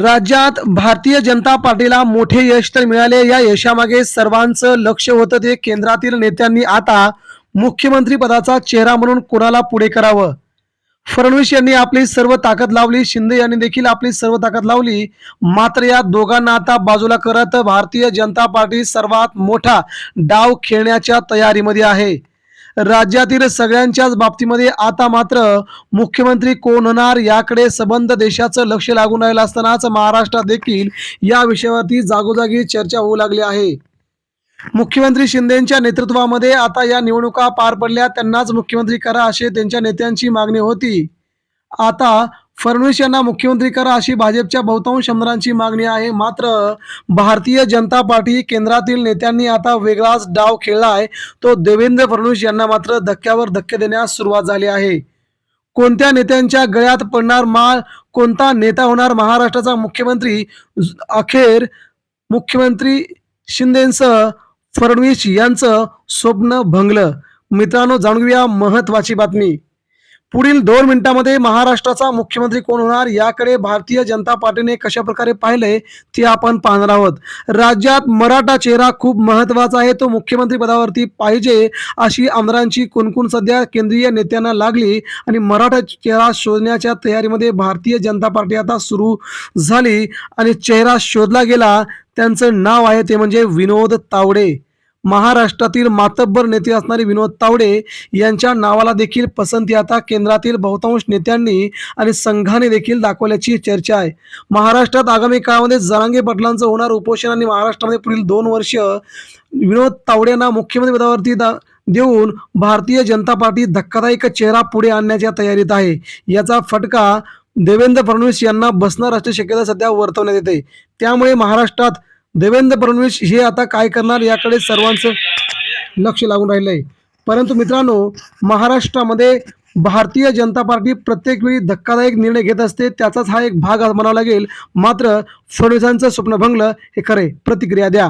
राज्यात भारतीय जनता पार्टीला मोठे यश तर मिळाले. या यशामागे सर्वांचं लक्ष होतं. ते केंद्रातील नेत्यांनी आता मुख्यमंत्री पदाचा चेहरा म्हणून कोणाला पुढे करावं? फडणवीस यांनी आपली सर्व ताकद लावली. शिंदे यांनी देखील आपली सर्व ताकद लावली. मात्र या दोघांना आता बाजूला करत भारतीय जनता पार्टी सर्वात मोठा डाव खेळण्याच्या तयारीमध्ये आहे. राज्यातील सगळ्यांच्याच बाबतीमध्ये आता मात्र मुख्यमंत्री कोण होणार याकडे सबंध देशाचं लक्ष लागून राहिलं असतानाच महाराष्ट्रात देखील या विषयावरती जागोजागी चर्चा होऊ लागली आहे. मुख्यमंत्री शिंदेच्या नेतृत्वामध्ये आता या निवडणुका पार पडल्या त्यांनाच मुख्यमंत्री करा असे त्यांच्या नेत्यांची मागणी होती. आता फडणवीस यांना मुख्यमंत्री करा अशी भाजपच्या बहुतांश आमदारांची मागणी आहे. मात्र भारतीय जनता पार्टी केंद्रातील नेत्यांनी आता वेगळाच डाव खेळला आहे. तो देवेंद्र फडणवीस यांना मात्र धक्क्यावर धक्के देण्यास सुरुवात झाली आहे. कोणत्या नेत्यांच्या गळ्यात पडणार माळ? कोणता नेता होणार महाराष्ट्राचा मुख्यमंत्री? अखेर मुख्यमंत्री शिंदेसह फडणवीस यांचं स्वप्न भंगलं. मित्रांनो जाणून घेऊया महत्वाची बातमी. पुढील दोन मिनिटांमध्ये महाराष्ट्राचा मुख्यमंत्री कोण होणार याकडे भारतीय जनता पार्टीने कशा प्रकारे पाहिलंय ते आपण पाहणार आहोत. राज्यात मराठा चेहरा खूप महत्त्वाचा आहे तो मुख्यमंत्री पदावरती पाहिजे अशी आमदारांची कुणकुण सध्या केंद्रीय नेत्यांना लागली आणि मराठा चेहरा शोधण्याच्या तयारीमध्ये भारतीय जनता पार्टी आता सुरू झाली आणि चेहरा शोधला गेला त्यांचं नाव आहे ते म्हणजे विनोद तावडे. महाराष्ट्रातील मातब्बर नेते असणारे विनोद तावडे यांच्या नावाला देखील पसंती आता केंद्रातील बहुतांश नेत्यांनी आणि संघाने देखील दाखवल्याची चर्चा आहे. महाराष्ट्रात आगामी काळामध्ये जरांगे पाटलांचं होणार उपोषण आणि महाराष्ट्रामध्ये पुढील दोन वर्ष विनोद तावडे यांना मुख्यमंत्री पदावरती दा देऊन भारतीय जनता पार्टी धक्कादायक चेहरा पुढे आणण्याच्या तयारीत आहे. याचा फटका देवेंद्र फडणवीस यांना बसणार असल्याची शक्यता सध्या वर्तवण्यात येते. त्यामुळे महाराष्ट्रात देवेंद्र फडणवीस हे आता काय करणार याकडे सर्वांचं लक्ष लागून राहिलं आहे परंतु मित्रांनो महाराष्ट्रामध्ये भारतीय जनता पार्टी प्रत्येक वेळी धक्कादायक निर्णय घेत असते त्याचाच हा एक भाग म्हणावा लागेल. मात्र फडणवीसांचं स्वप्न भंगलं हे खरे. प्रतिक्रिया द्या.